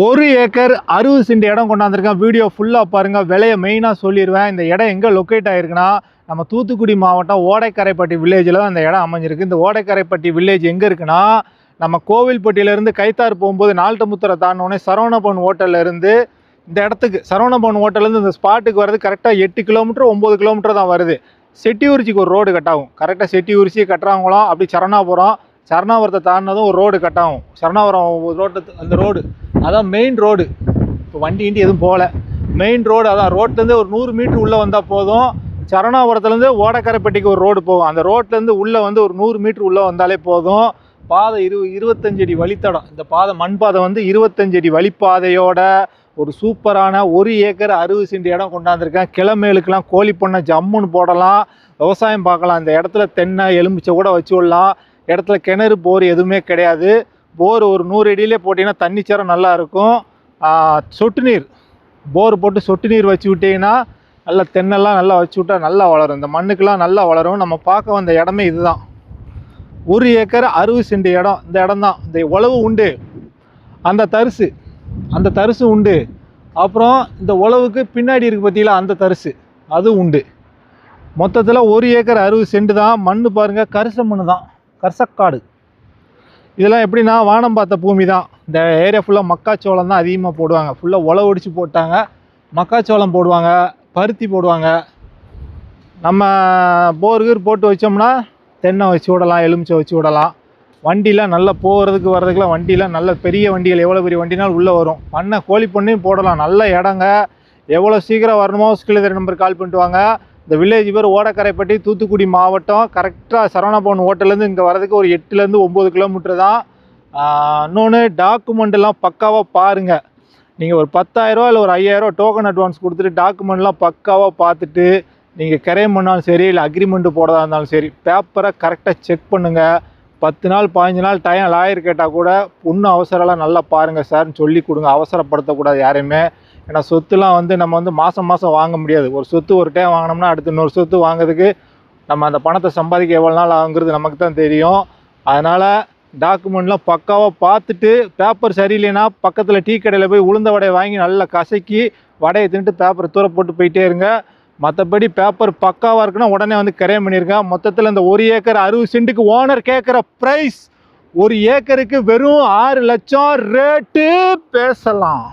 ஒரு ஏக்கர் அறுபது சென்ட் இடம் கொண்டாந்துருக்கேன். வீடியோ ஃபுல்லாக பாருங்கள் விலையை மெயினாக சொல்லிடுவேன் இந்த இடம் எங்கே லொக்கேட் ஆகிருக்குன்னா நம்ம தூத்துக்குடி மாவட்டம் ஓடைக்கரைப்பட்டி வில்லேஜில் தான் இந்த இடம் அமைஞ்சிருக்கு. இந்த ஓடைக்கரைப்பட்டி வில்லேஜ் எங்கே இருக்குன்னா நம்ம கோவில்பட்டியிலேருந்து கைத்தார் போகும்போது நால்ட்டமுத்திரை தாண்டோடனே சரவணபவன் ஹோட்டல்லேருந்து இந்த இடத்துக்கு சரவணபவன் ஹோட்டல்லேருந்து இந்த ஸ்பாட்டுக்கு வர்றது கரெக்டாக எட்டு கிலோமீட்டர் ஒம்பது கிலோமீட்டர் தான் வருது. செட்டியூரிச்சிக்கு ஒரு ரோடு கட்டாகும். கரெக்டாக செட்டியூரிச்சி கட்டுறாங்களாம். அப்படி சரணாபுரம் சரணாபுரத்தை தாண்டினதும் ஒரு ரோடு கட்டாகும். சரணாபுரம் ரோட்டு அந்த ரோடு அதான் மெயின் ரோடு இப்போ வண்டி கிண்டி எதுவும் போகல. மெயின் ரோடு அதான் ரோட்லேருந்து ஒரு நூறு மீட்ரு உள்ளே வந்தால் போதும். சரணாபுரத்துலேருந்து ஓடக்கரைப்பட்டிக்கு ஒரு ரோடு போகும். அந்த ரோட்லேருந்து உள்ளே வந்து ஒரு நூறு மீட்ரு உள்ளே வந்தாலே போதும். பாதை இரு இருபத்தஞ்சடி அடி வழித்தடம். இந்த பாதை மண் பாதை வந்து இருபத்தஞ்சடி அடி வழிப்பாதையோட ஒரு சூப்பரான ஒரு ஏக்கர் அறுபது சென்ட் இடம் கொண்டாந்துருக்கேன். கிளமேலுக்கெல்லாம் கோழி பண்ணை ஜம்முன்னு போடலாம். விவசாயம் பார்க்கலாம். இந்த இடத்துல தென்னை எலுமிச்சை கூட வச்சு விடலாம். இடத்துல கிணறு போர் எதுவுமே கிடையாது. போர் ஒரு நூறு அடியிலே போட்டிங்கன்னா தண்ணி சேரம் நல்லா இருக்கும். சொட்டு நீர். போர் போட்டு சொட்டு நீர் வச்சு விட்டிங்கன்னா நல்லா தென்னெல்லாம் நல்லா வச்சு விட்டா நல்லா வளரும். இந்த மண்ணுக்கெல்லாம் நல்லா வளரும். நம்ம பார்க்க வந்த இடமே இதுதான். ஒரு ஏக்கர் அறுபது சென்ட் இடம். இந்த இடம் தான். இந்த உழவு உண்டு. அந்த தரிசு. அந்த தரிசு உண்டு. அப்புறம் இந்த உழவுக்கு பின்னாடி இருக்குது பார்த்தீங்களா? அந்த தரிசு. அது உண்டு. மொத்தத்தில் ஒரு ஏக்கர் அறுபது சென்ட் தான். மண் பாருங்கள் கரிச மண் தான். கரிசக்காடு. இதெல்லாம் எப்படின்னா வானம் பார்த்த பூமி தான் இந்த ஏரியா ஃபுல்லாக மக்காச்சோளம் தான் அதிகமாக போடுவாங்க. ஃபுல்லாக உழவு ஒடிச்சு போட்டாங்க. மக்காச்சோளம் போடுவாங்க பருத்தி போடுவாங்க. நம்ம போர் கீர் போட்டு வச்சோம்னா தென்னை வச்சு விடலாம் எலுமிச்சை வச்சு விடலாம். வண்டிலாம் நல்லா போகிறதுக்கு வர்றதுக்குலாம் வண்டிலாம் நல்ல பெரிய வண்டிகள் எவ்வளோ பெரிய வண்டினாலும் உள்ளே வரும். பண்ணை கோழி பண்ணையும் போடலாம். நல்ல இடங்க. எவ்வளோ சீக்கிரம் வரணுமோ ஸ்கில் நம்பர் கால் பண்ணிட்டு வாங்க. இந்த வில்லேஜ் பேர் ஓடக்கரைப்பட்டி தூத்துக்குடி மாவட்டம். கரெக்டாக சரவணபவன் ஹோட்டல்லேருந்து இங்கே வரதுக்கு ஒரு எட்டுலேருந்து ஒம்பது கிலோமீட்டர் தான். இன்னொன்று டாக்குமெண்ட்லாம் பக்காவாக பாருங்கள் நீங்கள் ஒரு பத்தாயிரரூவா இல்லை ஒரு ஐயாயிரரூவா டோக்கன் அட்வான்ஸ் கொடுத்துட்டு டாக்குமெண்ட்லாம் பக்காவாக பார்த்துட்டு நீங்கள் கிரைம் பண்ணாலும் சரி இல்லை அக்ரிமெண்ட்டு போடுறதா இருந்தாலும் சரி பேப்பரை கரெக்டாக செக் பண்ணுங்கள் பத்து நாள் பதினஞ்சு நாள் டைம் லாயர் கேட்டால் கூட பொண்ணு அவசரம்லாம் நல்லா பாருங்கள் சார்னு சொல்லி கொடுங்க. அவசரப்படுத்தக்கூடாது யாரையுமே. ஏன்னா சொத்துலாம் வந்து நம்ம வந்து மாதம் மாதம் வாங்க முடியாது. ஒரு சொத்து ஒரு டைம் வாங்கினோம்னா அடுத்து இன்னொரு சொத்து வாங்குறதுக்கு நம்ம அந்த பணத்தை சம்பாதிக்க எவ்வளோ நாள் ஆகுங்கிறது நமக்கு தான் தெரியும். அதனால் டாக்குமெண்ட்லாம் பக்காவாக பார்த்துட்டு பேப்பர் சரியில்லைன்னா பக்கத்தில் டீ கடையில் போய் உளுந்த வடையை வாங்கி நல்லா கசக்கி வடையை தின்ட்டு பேப்பரை தூர போட்டு போயிட்டே இருங்க. மற்றபடி பேப்பர் பக்காவாக இருக்குன்னா உடனே வந்து கரையம் பண்ணியிருக்கேன் மொத்தத்தில் இந்த ஒரு ஏக்கர் அறுபது சென்ட்டுக்கு ஓனர் கேட்குற ப்ரைஸ் ஒரு ஏக்கருக்கு வெறும் ஆறு லட்சம் ரேட்டு பேசலாம்.